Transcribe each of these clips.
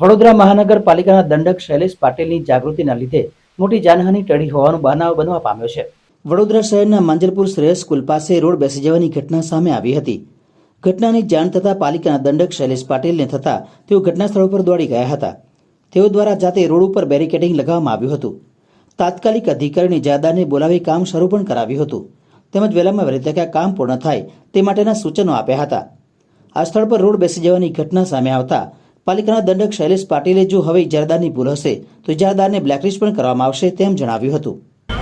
વડોદરા મહાનગરપાલિકાના દંડક શૈલેષ પાટીલની જાગૃતિના લીધે મોટી જાનહાનિ ટળી હોવાનો બનાવ બનવા પામ્યો છે. વડોદરા શહેરના માંજલપુર શ્રેયસ સ્કૂલ પાસે રોડ બેસી જવાની ઘટના સામે આવી હતી. ઘટનાની જાણ થતાં પાલિકાના દંડક શૈલેષ પાટીલને થતાં તેઓ ઘટના સ્થળ પર દોડી ગયા હતા. તેઓ દ્વારા જાતે રોડ ઉપર બેરિકેડિંગ લગાવવામાં આવ્યું હતું. તાત્કાલિક અધિકારીની જાદાને બોલાવી કામ શરૂ પણ કરાવ્યું હતું. તેમજ વહેલામાં વહેલી તકે કામ પૂર્ણ થાય તે માટેના સૂચનો આપ્યા હતા. આ સ્થળ પર રોડ બેસી જવાની ઘટના સામે આવતા પાલિકાના દંડક શૈલેષ પાટીલે જો હવે ઇજારદારની ભૂલ હશે, તો ઇજારદારને બ્લેકલિસ્ટ પણ કરવામાં આવશે તેમ જણાવ્યું હતું.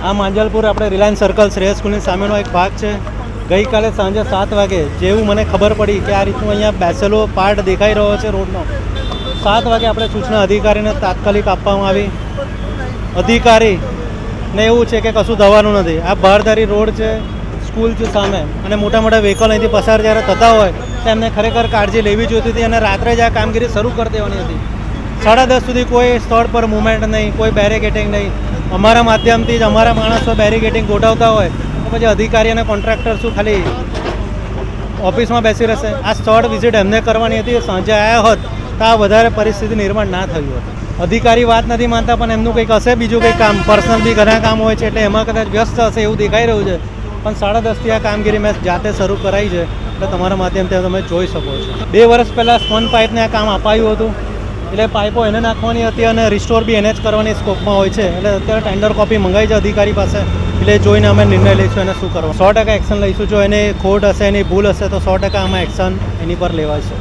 આ માંજલપુર આપણે રિલાયન્સ સર્કલ શ્રેયસ સ્કૂલની સામેનો એક ભાગ છે. ગઈકાલે સાંજે સાત વાગે જેવું મને ખબર પડી કે આ રીતનું અહીંયા બેસેલો પાર્ટ દેખાઈ રહ્યો છે રોડનો. સાત વાગે આપણે સૂચના અધિકારીને તાત્કાલિક આપવામાં આવી. અધિકારીને એવું છે કે કશું થવાનું નથી. આ બારધારી રોડ છે. સ્કૂલ છે સામે અને મોટા મોટા વ્હીકલ અહીંથી પસાર જ્યારે થતા હોય, તો એમને ખરેખર કાળજી લેવી જોઈતી હતી અને રાત્રે જ આ કામગીરી શરૂ કરી દેવાની હતી. સાડા દસ સુધી કોઈ સ્થળ પર મુવમેન્ટ નહીં, કોઈ બેરિકેટિંગ નહીં. અમારા માધ્યમથી જ અમારા માણસો બેરિકેટિંગ ગોઠવતા હોય, તો પછી અધિકારી અને કોન્ટ્રાક્ટર શું ખાલી ઓફિસમાં બેસી રહેશે? આ સ્થળ વિઝિટ એમને કરવાની હતી. સાંજે આવ્યા હોત, તો આ વધારે પરિસ્થિતિ નિર્માણ ના થયું હોત. અધિકારી વાત નથી માનતા, પણ એમનું કંઈક હશે બીજું કંઈક કામ? પર્સનલ બી ઘણા કામ હોય છે, એટલે એમાં કદાચ વ્યસ્ત હશે એવું દેખાઈ રહ્યું છે. પણ સાડા દસથી આ કામગીરી મેં જાતે શરૂ કરાવી છે, એટલે તમારા માધ્યમથી તમે જોઈ શકો છો. બે વર્ષ પહેલાં સ્પન પાઇપને આ કામ અપાયું હતું, એટલે પાઇપો એને નાખવાની હતી અને રિસ્ટોર બી એને જ કરવાની સ્કોપમાં હોય છે, એટલે અત્યારે ટેન્ડર કોપી મંગાવી છે અધિકારી પાસે, એટલે જોઈને અમે નિર્ણય લઈશું એને શું કરવું સો ટકા એક્શન લઈશું જો એને ખોટ હશે, એની ભૂલ હશે, તો સો ટકા આમાં એક્શન એની પર લેવાશે